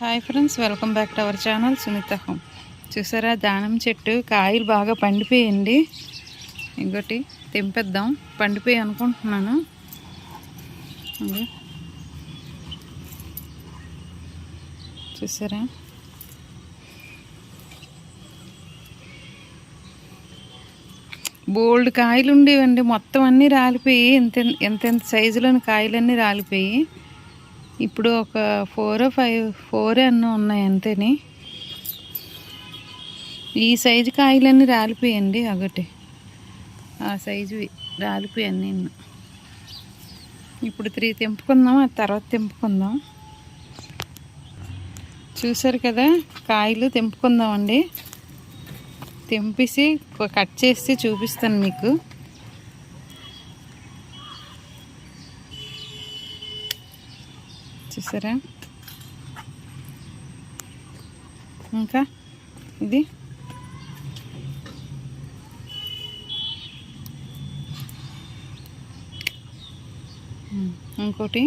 Hi friends welcome back to our channel Sunitha home చూసారా? దానం చెట్టు కాయలు బాగా పండిపోయండి ఇంకోటి తెంపేద్దాం. పండిపోయి అనుకుంటున్నాను. చూసారా? బోల్డ్ కాయలు ఉండేవండి మొత్తం అన్నీ రాలిపోయి ఎంత ఎంత సైజులోని కాయలన్నీ రాలిపోయి. ఇప్పుడు ఒక ఫోర్ ఫైవ్ ఫోర్ అన్నీ ఉన్నాయి అంతేని. ఈ సైజు కాయలన్నీ రాలిపోయండి ఒకటి ఆ సైజువి రాలిపోయాను నేను ఇప్పుడు త్రీ తెంపుకుందాం ఆ తర్వాత తెంపుకుందాం. చూసారు కదా? కాయలు తెంపుకుందామండి. తెంపేసి కట్ చేసి చూపిస్తాను మీకు. చూసారా? ఇంకా? ఇది? ఇంకోటి?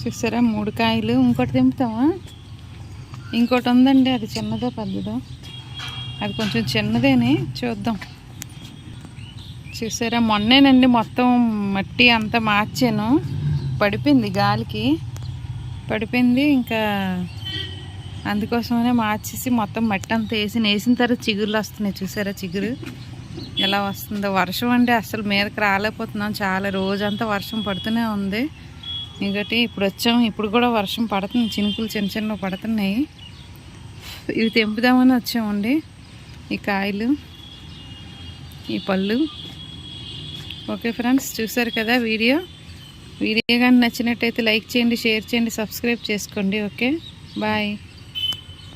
చూసారా? మూడు కాయలు. ఇంకోటి తెంపుతామా? ఇంకోటి ఉందండి. అది చిన్నదో పెద్దదో? అది కొంచెం చిన్నదేని చూద్దాం. చూసారా మొన్నేనండి మొత్తం మట్టి అంతా మార్చాను. పడిపోయింది గాలికి. పడిపోయింది ఇంకా అందుకోసమనే మార్చేసి మొత్తం మట్టి అంతా వేసి వేసిన తర్వాత చిగురులు వస్తున్నాయి చూసారా చిగురు? ఎలా వస్తుందో. వర్షం అంటే అసలు మీదకి రాలేకపోతున్నాం. చాలా రోజంతా వర్షం పడుతూనే ఉంది. ఇంకటి ఇప్పుడు వచ్చాం ఇప్పుడు కూడా వర్షం పడుతుంది. చినుకులు చిన్న చిన్న పడుతున్నాయి. ఇవి తెంపుదామని వచ్చామండి. ఈ కాయలు ఈ పళ్ళు. ఓకే ఫ్రెండ్స్ చూసారు కదా వీడియో? వీడియో కానీ నచ్చినట్టయితే లైక్ చేయండి షేర్ చేయండి సబ్స్క్రైబ్ చేసుకోండి. Okay bye.